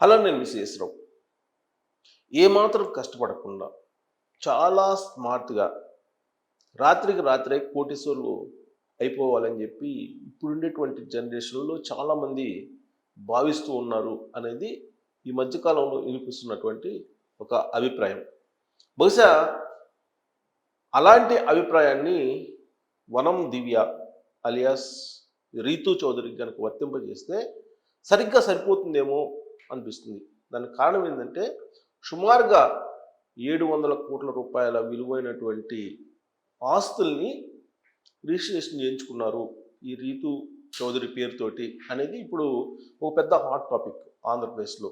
Hello నేను విశ్వేశ్వరావు ఏమాత్రం కష్టపడకుండా చాలా స్మార్ట్గా రాత్రికి రాత్రే కోటీశ్వరులు అయిపోవాలని చెప్పి ఇప్పుడుండేటువంటి జనరేషన్లో చాలామంది భావిస్తూ ఉన్నారు అనేది ఈ మధ్యకాలంలో వినిపిస్తున్నటువంటి ఒక అభిప్రాయం. బహుశా అలాంటి అభిప్రాయాన్ని వనం దివ్య అలియాస్ రీతు చౌదరికి కనుక వర్తింపజేస్తే సరిగ్గా సరిపోతుందేమో అనిపిస్తుంది. దానికి కారణం ఏంటంటే సుమారుగా ఏడు వందల కోట్ల రూపాయల విలువైనటువంటి ఆస్తుల్ని రిజిస్ట్రేషన్ చేయించుకున్నారు ఈ రీతు చౌదరి పేరుతోటి అనేది ఇప్పుడు ఒక పెద్ద హాట్ టాపిక్ ఆంధ్రప్రదేశ్లో.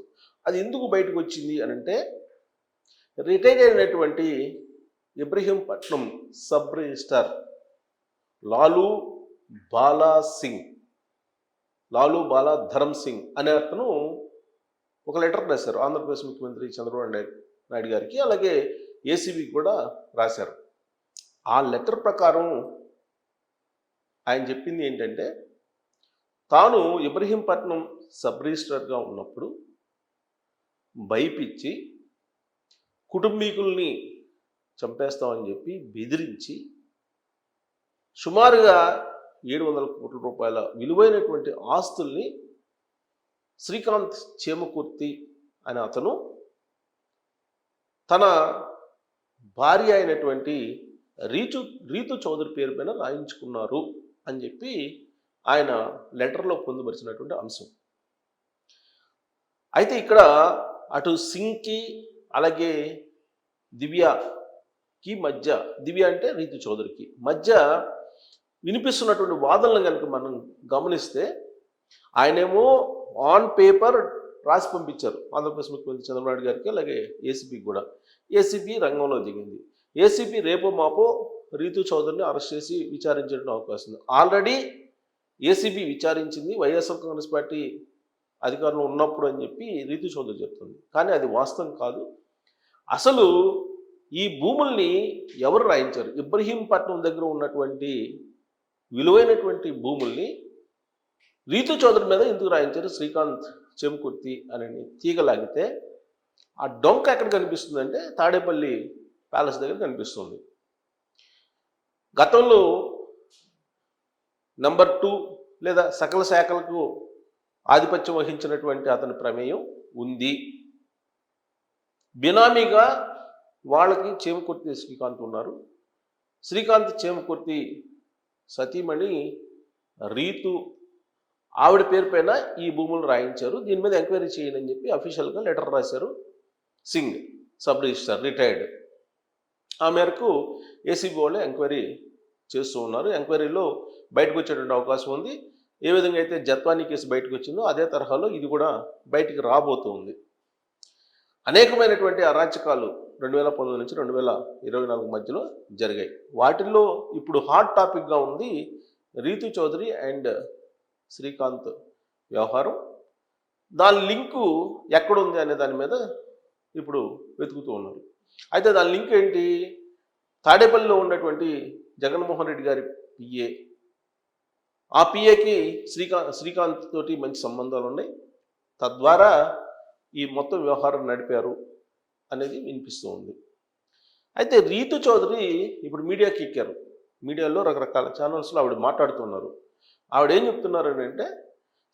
అది ఎందుకు బయటకు వచ్చింది అని అంటే రిటైర్ అయినటువంటి ఇబ్రహీంపట్నం సబ్ రిజిస్టర్ లాలు బాలా సింగ్ లాలు బాలా ధరమ్ సింగ్ అనే అతను ఒక లెటర్ రాశారు. ఆంధ్రప్రదేశ్ ముఖ్యమంత్రి చంద్రబాబు నాయుడు నాయుడు గారికి అలాగే ఏసీబీకి కూడా రాశారు. ఆ లెటర్ ప్రకారం ఆయన చెప్పింది ఏంటంటే తాను ఇబ్రహీంపట్నం సబ్ రిజిస్ట్రార్గా ఉన్నప్పుడు భయపిచ్చి కుటుంబీకుల్ని చంపేస్తామని చెప్పి బెదిరించి సుమారుగా ఏడు వందల కోట్ల రూపాయల విలువైనటువంటి ఆస్తుల్ని శ్రీకాంత్ చేమకుర్తి అనే అతను తన భార్య అయినటువంటి రీచు రీతు చౌదరి పేరు పైన రాయించుకున్నారు అని చెప్పి ఆయన లెటర్లో పొందుపరిచినటువంటి అంశం. అయితే ఇక్కడ అటు సింగ్కి అలాగే దివ్యకి మధ్య దివ్య అంటే రీతు చౌదరికి మధ్య వినిపిస్తున్నటువంటి వాదనలు కనుక మనం గమనిస్తే ఆయనేమో ఆన్ పేపర్ రాసి పంపించారు. ఆంధ్రప్రదేశ్ ముఖ్యమంత్రి చంద్రబాబు గారికి అలాగే ఏసీపీకి కూడా. ఏసీపీ రంగంలో దిగింది. ఏసీపీ రేపో మాపో రీతు చౌదరిని అరెస్ట్ చేసి విచారించడం అవకాశం ఉంది. ఆల్రెడీ ఏసీబీ విచారించింది. వైఎస్ఆర్ కాంగ్రెస్ పార్టీ అధికారంలో ఉన్నప్పుడు అని చెప్పి రీతు చౌదరి చెప్తుంది. కానీ అది వాస్తవం కాదు. అసలు ఈ భూముల్ని ఎవరు రాయించారు? ఇబ్రహీంపట్నం దగ్గర ఉన్నటువంటి విలువైనటువంటి భూముల్ని రీతు చౌదరి మీద ఎందుకు రాయించారు? శ్రీకాంత్ చెంకుర్తి అని తీగలాగితే ఆ డొంక ఎక్కడ కనిపిస్తుంది అంటే తాడేపల్లి ప్యాలెస్ దగ్గర కనిపిస్తుంది. గతంలో నంబర్ టూ లేదా సకల శాఖలకు ఆధిపత్యం వహించినటువంటి అతని ప్రమేయం ఉంది. బినామీగా వాళ్ళకి చేమకుర్తి శ్రీకాంత్ ఉన్నారు. శ్రీకాంత్ చేమకుర్తి సతీమణి రీతు ఆవిడ పేరు పైన ఈ భూములు రాయించారు. దీని మీద ఎంక్వైరీ చేయండి అని చెప్పి అఫీషియల్గా లెటర్ రాశారు. సింగ్ సబ్ రిజిస్టర్ రిటైర్డ్ ఆ మేరకు ఏసీబీ వాళ్ళు ఎంక్వైరీ చేస్తూ ఉన్నారు. ఎంక్వైరీలో బయటకు వచ్చేటువంటి అవకాశం ఉంది. ఏ విధంగా అయితే జత్వానీ కేసు బయటకు వచ్చిందో అదే తరహాలో ఇది కూడా బయటికి రాబోతుంది. అనేకమైనటువంటి అరాచకాలు రెండు వేల పంతొమ్మిది నుంచి రెండు వేల ఇరవై నాలుగు మధ్యలో జరిగాయి. వాటిల్లో ఇప్పుడు హాట్ టాపిక్గా ఉంది రీతు చౌదరి అండ్ శ్రీకాంత్ వ్యవహారం. దాని లింకు ఎక్కడుంది అనే దాని మీద ఇప్పుడు వెతుకుతూ ఉన్నారు. అయితే దాని లింక్ ఏంటి? తాడేపల్లిలో ఉన్నటువంటి జగన్మోహన్ రెడ్డి గారి పిఏ ఆ పిఏకి శ్రీకాంత్ శ్రీకాంత్ తోటి మంచి సంబంధాలు ఉన్నాయి. తద్వారా ఈ మొత్తం వ్యవహారం నడిపారు అనేది వినిపిస్తూ ఉంది. అయితే రీతు చౌదరి ఇప్పుడు మీడియాకి ఎక్కారు. మీడియాలో రకరకాల ఛానల్స్లో ఆవిడ మాట్లాడుతున్నారు ఆవిడ ఏం చెప్తున్నారు అంటే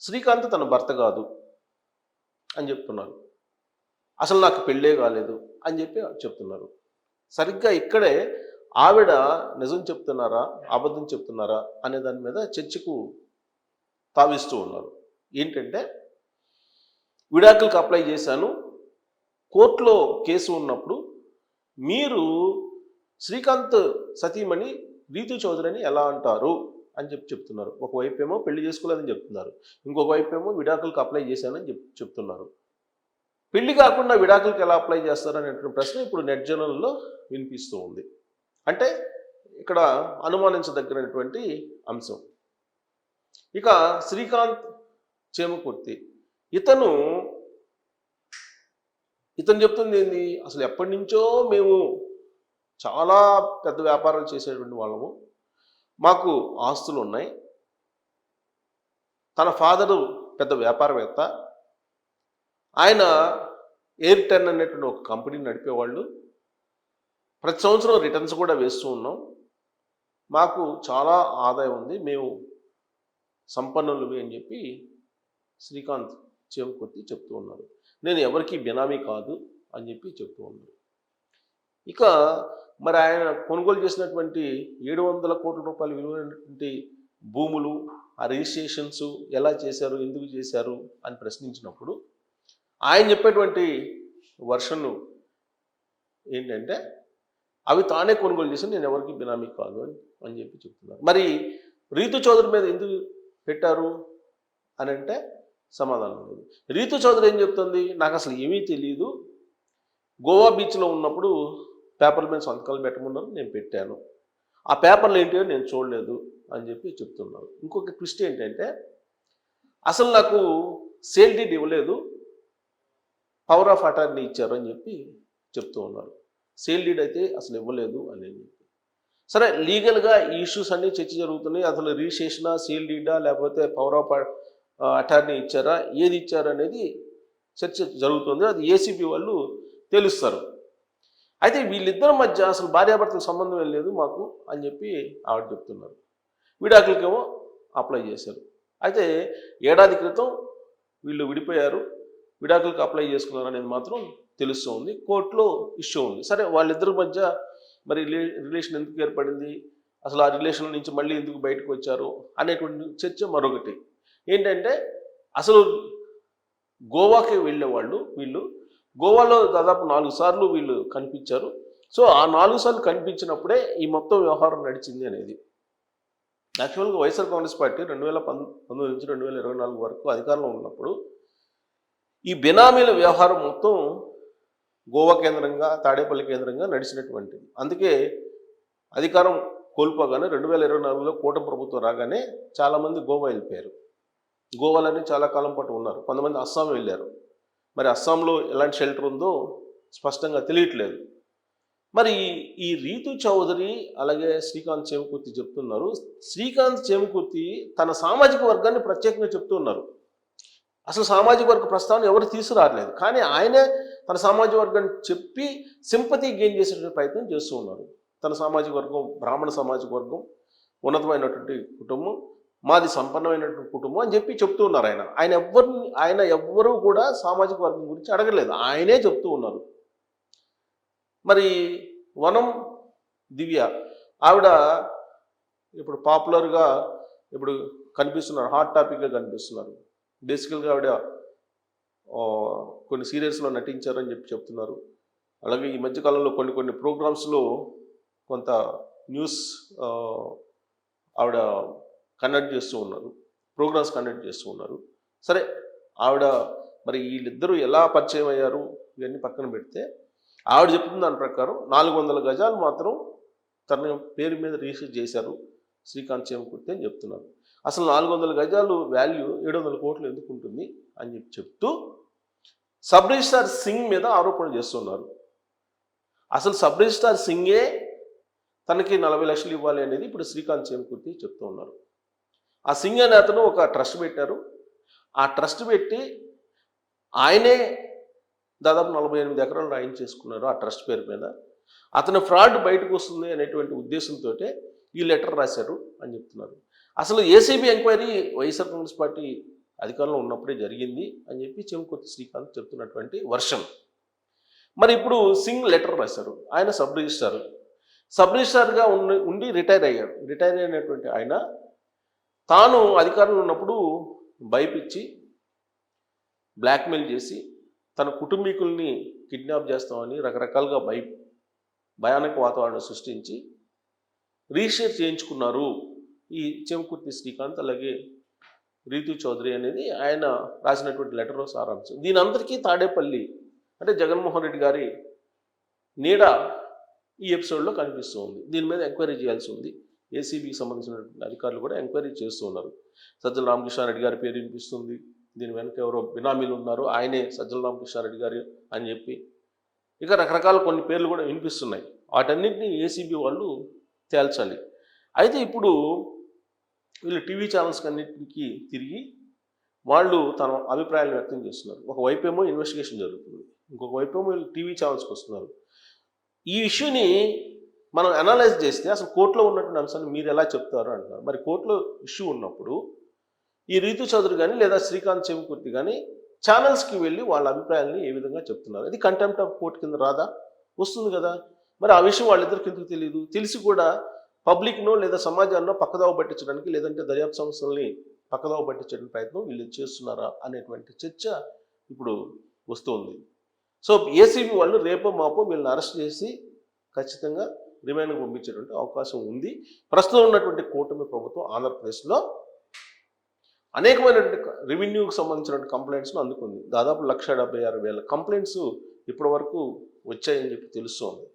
శ్రీకాంత్ తన భర్త కాదు అని చెప్తున్నారు. అసలు నాకు పెళ్ళే కాలేదు అని చెప్పి చెప్తున్నారు. సరిగ్గా ఇక్కడే ఆవిడ నిజం చెప్తున్నారా అబద్ధం చెప్తున్నారా అనే దాని మీద చర్చకు తావిస్తూ ఉన్నారు. ఏంటంటే విడాకులకు అప్లై చేశాను కోర్టులో కేసు ఉన్నప్పుడు మీరు శ్రీకాంత్ సతీమణి రీతు చౌదరిని ఎలా అంటారు? అని చెప్పి చెప్తున్నారు. ఒకవైపు ఏమో పెళ్ళి చేసుకోలేదని చెప్తున్నారు. ఇంకొక వైపు ఏమో విడాకులకు అప్లై చేశానని చెప్ చెప్తున్నారు. పెళ్ళి కాకుండా విడాకులకు ఎలా అప్లై చేస్తారనేటువంటి ప్రశ్న ఇప్పుడు నెట్ జర్నల్లో వినిపిస్తూ ఉంది. అంటే ఇక్కడ అనుమానించదగినటువంటి అంశం. ఇక శ్రీకాంత్ చేమకుర్తి. ఇతను ఇతను చెప్తుంది ఏంది? అసలు ఎప్పటి నుంచో మేము చాలా పెద్ద వ్యాపారాలు చేసేటువంటి వాళ్ళము. మాకు ఆస్తులు ఉన్నాయి తన ఫాదరు పెద్ద వ్యాపారవేత్త. ఆయన ఎయిర్ టెన్ అనేటువంటి ఒక కంపెనీ నడిపేవాళ్ళు. ప్రతి సంవత్సరం రిటర్న్స్ కూడా వేస్తూ ఉన్నాం. మాకు చాలా ఆదాయం ఉంది. మేము సంపన్నులవి అని చెప్పి శ్రీకాంత్ చెవుకొత్తి చెప్తూ ఉన్నారు. నేను ఎవరికీ బినామీ కాదు అని చెప్పి చెప్తూ ఉన్నారు. ఇక మరి ఆయన కొనుగోలు చేసినటువంటి ఏడు వందల కోట్ల రూపాయలు విలువైనటువంటి భూములు ఆ రిజిస్ట్రేషన్స్ ఎలా చేశారు ఎందుకు చేశారు అని ప్రశ్నించినప్పుడు ఆయన చెప్పేటువంటి వర్షన్లు ఏంటంటే అవి తానే కొనుగోలు చేసి నేను ఎవరికి బినామీ కాదు అని అని చెప్పి చెప్తున్నారు. మరి రీతు చౌదరి మీద ఎందుకు పెట్టారు అని అంటే సమాధానం లేదు. రీతు చౌదరి ఏం చెప్తుంది? నాకు అసలు ఏమీ తెలియదు గోవా బీచ్లో ఉన్నప్పుడు పేపర్ల మీద సంతకాలు పెట్టమన్నారు నేను పెట్టాను. ఆ పేపర్లు ఏంటో నేను చూడలేదు అని చెప్పి చెప్తున్నారు. ఇంకొక ట్విస్ట్ ఏంటంటే అసలు నాకు సేల్ డీడ్ ఇవ్వలేదు పవర్ ఆఫ్ అటార్నీ ఇచ్చారు అని చెప్పి చెప్తూ ఉన్నారు. సేల్ డీడ్ అయితే అసలు ఇవ్వలేదు అని చెప్పి. సరే లీగల్గా ఈ ఇష్యూస్ అన్నీ చర్చ జరుగుతున్నాయి. అసలు రిజిస్ట్రేషనా సేల్ డీడా లేకపోతే పవర్ ఆఫ్ అటార్నీ ఇచ్చారా ఏది ఇచ్చారు అనేది చర్చ జరుగుతుంది. అది ఏసీబీ వాళ్ళు తెలుస్తారు. అయితే వీళ్ళిద్దరి మధ్య అసలు భార్యాభర్తల సంబంధం ఏం లేదు మాకు అని చెప్పి ఆవిడ చెప్తున్నారు. విడాకులకేమో అప్లై చేశారు. అయితే ఏడాది క్రితం వీళ్ళు విడిపోయారు. విడాకులకు అప్లై చేసుకున్నారు అనేది మాత్రం తెలుస్తూ ఉంది కోర్టులో ఇష్యూ ఉంది. సరే వాళ్ళిద్దరి మధ్య మరి రిలే- రిలేషన్ ఎందుకు ఏర్పడింది? అసలు ఆ రిలేషన్ నుంచి మళ్ళీ ఎందుకు బయటకు వచ్చారు? అనేటువంటి చర్చ మరొకటి. ఏంటంటే అసలు గోవాకి వెళ్ళేవాళ్ళు వీళ్ళు గోవాలో దాదాపు నాలుగు సార్లు వీళ్ళు కనిపించారు. సో ఆ నాలుగు సార్లు కనిపించినప్పుడే ఈ మొత్తం వ్యవహారం నడిచింది అనేది. యాక్చువల్గా వైఎస్ఆర్ కాంగ్రెస్ పార్టీ రెండు వేల పంతొమ్మిది నుంచి రెండు వేల ఇరవై నాలుగు వరకు అధికారంలో ఉన్నప్పుడు ఈ బినామీల వ్యవహారం మొత్తం గోవా కేంద్రంగా తాడేపల్లి కేంద్రంగా నడిచినటువంటిది. అందుకే అధికారం కోల్పోగానే రెండు వేల ఇరవై నాలుగులో కూటమి ప్రభుత్వం రాగానే చాలామంది గోవా వెళ్ళిపోయారు. గోవాలోనే చాలా కాలం పాటు ఉన్నారు. కొంతమంది అస్సాం వెళ్ళారు. మరి అస్సాంలో ఎలాంటి షెల్టర్ ఉందో స్పష్టంగా తెలియట్లేదు. మరి ఈ రీతు చౌదరి అలాగే శ్రీకాంత్ చేమకుర్తి చెప్తున్నారు. శ్రీకాంత్ చేమకుర్తి తన సామాజిక వర్గాన్ని ప్రత్యేకంగా చెప్తున్నారు. అసలు సామాజిక వర్గ ప్రస్తావన ఎవరు తీసుకురావట్లేదు కానీ ఆయనే తన సామాజిక వర్గాన్ని చెప్పి సింపతి గెయిన్ చేసేటువంటి ప్రయత్నం చేస్తూ ఉన్నారు. తన సామాజిక వర్గం బ్రాహ్మణ సామాజిక వర్గం ఉన్నతమైనటువంటి కుటుంబం మాది సంపన్నమైనటువంటి కుటుంబం అని చెప్పి చెప్తూ ఉన్నారు ఆయన. ఆయన ఎవరిని ఆయన ఎవ్వరూ కూడా సామాజిక వర్గం గురించి అడగలేదు. ఆయనే చెప్తూ ఉన్నారు. మరి వనం దివ్య ఆవిడ ఇప్పుడు పాపులర్గా ఇప్పుడు కనిపిస్తున్నారు హాట్ టాపిక్గా కనిపిస్తున్నారు. బేసికల్గా ఆవిడ కొన్ని సీరియల్స్లో నటించారని చెప్పి చెప్తున్నారు. అలాగే ఈ మధ్యకాలంలో కొన్ని కొన్ని ప్రోగ్రామ్స్లో కొంత న్యూస్ ఆవిడ కండక్ట్ చేస్తూ ఉన్నారు. ప్రోగ్రామ్స్ కండక్ట్ చేస్తూ ఉన్నారు. సరే ఆవిడ మరి వీళ్ళిద్దరూ ఎలా పరిచయం అయ్యారు? ఇవన్నీ పక్కన పెడితే ఆవిడ చెప్తున్న దాని ప్రకారం నాలుగు వందల గజాలు మాత్రం తన పేరు మీద రిజిస్టర్ చేశారు. శ్రీకాంత్ చేమకుర్తి అని చెప్తున్నారు. అసలు నాలుగు వందల గజాలు వాల్యూ ఏడు వందల కోట్లు ఎందుకు ఉంటుంది అని చెప్పి చెప్తూ సబ్ రిజిస్టార్ సింగ్ మీద ఆరోపణలు చేస్తున్నారు. అసలు సబ్ రిజిస్టార్ సింగే తనకి నలభై లక్షలు ఇవ్వాలి అనేది ఇప్పుడు శ్రీకాంత్ చేమకుర్తి చెప్తూ ఉన్నారు. ఆ సింగ్ అనే అతను ఒక ట్రస్ట్ పెట్టారు. ఆ ట్రస్ట్ పెట్టి ఆయనే దాదాపు నలభై ఎనిమిది ఎకరాలు ఆయన చేసుకున్నారు ఆ ట్రస్ట్ పేరు మీద. అతని ఫ్రాడ్ బయటకు వస్తుంది అనేటువంటి ఉద్దేశంతో ఈ లెటర్ రాశారు అని చెప్తున్నారు. అసలు ACB enquiry YSR Congress party అధికారంలో ఉన్నప్పుడే జరిగింది అని చెప్పి చెంకొత్తి శ్రీకాంత్ చెప్తున్నటువంటి వర్షన్. మరి ఇప్పుడు సింగ్ లెటర్ రాశారు. ఆయన సబ్ రిజిస్టార్ సబ్ రిజిస్టార్గా ఉండి ఉండి రిటైర్ అయ్యాడు. రిటైర్ అయినటువంటి ఆయన తాను అధికారంలో ఉన్నప్పుడు భయపిచ్చి బ్లాక్మెయిల్ చేసి తన కుటుంబీకుల్ని కిడ్నాప్ చేస్తామని రకరకాలుగా భయ భయానక వాతావరణం సృష్టించి రీషేర్ చేయించుకున్నారు ఈ చెంకుర్తి శ్రీకాంత్ అలాగే రీతు చౌదరి అనేది ఆయన రాసినటువంటి లెటర్లో సారాంశం. దీని అందరికీ తాడేపల్లి అంటే జగన్మోహన్ రెడ్డి గారి నీడ ఈ ఎపిసోడ్లో కనిపిస్తుంది దీని మీద ఎంక్వైరీ చేయాల్సి ఉంది. ఏసీబీకి సంబంధించినటువంటి అధికారులు కూడా ఎంక్వైరీ చేస్తూ ఉన్నారు. సజ్జల రామకృష్ణారెడ్డి గారి పేరు వినిపిస్తుంది. దీని వెనుక ఎవరో బినామీలు ఉన్నారు. ఆయనే సజ్జల రామకృష్ణారెడ్డి గారు అని చెప్పి. ఇక రకరకాల కొన్ని పేర్లు కూడా వినిపిస్తున్నాయి. వాటన్నింటినీ ఏసీబీ వాళ్ళు తేల్చాలి. అయితే ఇప్పుడు వీళ్ళు టీవీ ఛానల్స్ అన్నింటికి తిరిగి వాళ్ళు తన అభిప్రాయాలు వ్యక్తం చేస్తున్నారు. ఒకవైపేమో ఇన్వెస్టిగేషన్ జరుగుతుంది. ఇంకొక వైపేమో వీళ్ళు టీవీ ఛానల్స్కి వస్తున్నారు. ఈ ఇష్యూని మనం అనలైజ్ చేస్తే అసలు కోర్టులో ఉన్నటువంటి అంశాన్ని మీరు ఎలా చెప్తారు అంటున్నారు. మరి కోర్టులో ఇష్యూ ఉన్నప్పుడు ఈ రీతు చౌదరి కానీ లేదా శ్రీకాంత్ చెవికుర్తి కానీ ఛానల్స్కి వెళ్ళి వాళ్ళ అభిప్రాయాల్ని ఏ విధంగా చెప్తున్నారు. ఇది కంటెంప్ట్ ఆఫ్ కోర్టు కింద రాదా? వస్తుంది కదా. మరి ఆ విషయం వాళ్ళిద్దరికి ఎందుకు తెలియదు తెలిసి కూడా పబ్లిక్నో లేదా సమాజాన్నో పక్కదావ పట్టించడానికి లేదంటే దర్యాప్తు సంస్థల్ని పక్కదావ పట్టించడానికి ప్రయత్నం వీళ్ళు చేస్తున్నారా అనేటువంటి చర్చ ఇప్పుడు వస్తుంది. సో ఏసీబీ వాళ్ళు రేపో మాపో వీళ్ళని అరెస్ట్ చేసి ఖచ్చితంగా రిమైన్ పంపించేటువంటి అవకాశం ఉంది. ప్రస్తుతం ఉన్నటువంటి కూటమి ప్రభుత్వం ఆంధ్రప్రదేశ్లో అనేకమైనటువంటి రెవెన్యూకి సంబంధించినటువంటి కంప్లైంట్స్ను అందుకుంది. దాదాపు లక్ష డెబ్బై ఆరు వేల కంప్లైంట్స్ ఇప్పటి వరకు వచ్చాయని చెప్పి తెలుస్తోంది.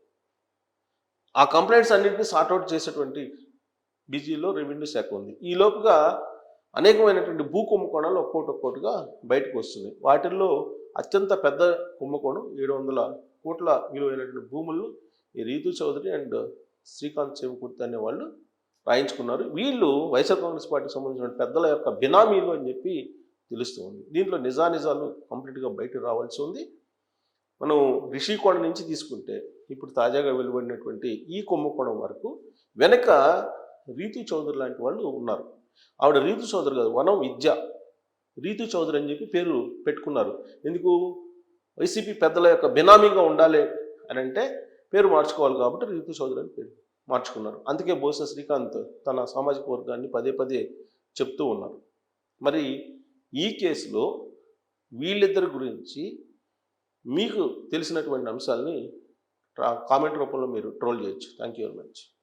ఆ కంప్లైంట్స్ అన్నింటినీ సార్ట్అవుట్ చేసేటువంటి బిజీలో రెవెన్యూ శాఖ ఉంది. ఈ లోపుగా అనేకమైనటువంటి భూ కుంభకోణాలు ఒక్కోటి ఒక్కోటిగా బయటకు వస్తున్నాయి. వాటిల్లో అత్యంత పెద్ద కుంభకోణం ఏడు వందల కోట్ల విలువైనటువంటి భూములను ఈ రీతు చౌదరి అండ్ శ్రీకాంత్ చెవికుర్తి అనే వాళ్ళు రాయించుకున్నారు. వీళ్ళు వైఎస్ఆర్ కాంగ్రెస్ పార్టీకి సంబంధించిన పెద్దల యొక్క బినామీలు అని చెప్పి తెలుస్తుంది దీంట్లో నిజానిజాలు కంప్లీట్గా బయటకు రావాల్సి ఉంది. మనం రిషికోణ నుంచి తీసుకుంటే ఇప్పుడు తాజాగా వెలువడినటువంటి ఈ కుంభకోణం వరకు వెనక రీతు చౌదరి లాంటి వాళ్ళు ఉన్నారు. ఆవిడ రీతు చౌదరి కాదు వనం విద్య. రీతు చౌదరి అని చెప్పి పేరు పెట్టుకున్నారు. ఎందుకు? వైసీపీ పెద్దల యొక్క బినామీగా ఉండాలి అని అంటే పేరు మార్చుకోవాలి కాబట్టి రీతు చౌదరి అని పేరు మార్చుకున్నారు. అందుకే బోస శ్రీకాంత్ తన సామాజిక వర్గాన్ని పదే పదే చెప్తూ ఉన్నారు. మరి ఈ కేసులో వీళ్ళిద్దరి గురించి మీకు తెలిసినటువంటి అంశాలని కామెంట్ రూపంలో మీరు ట్రోల్ చేయొచ్చు. Thank you very much.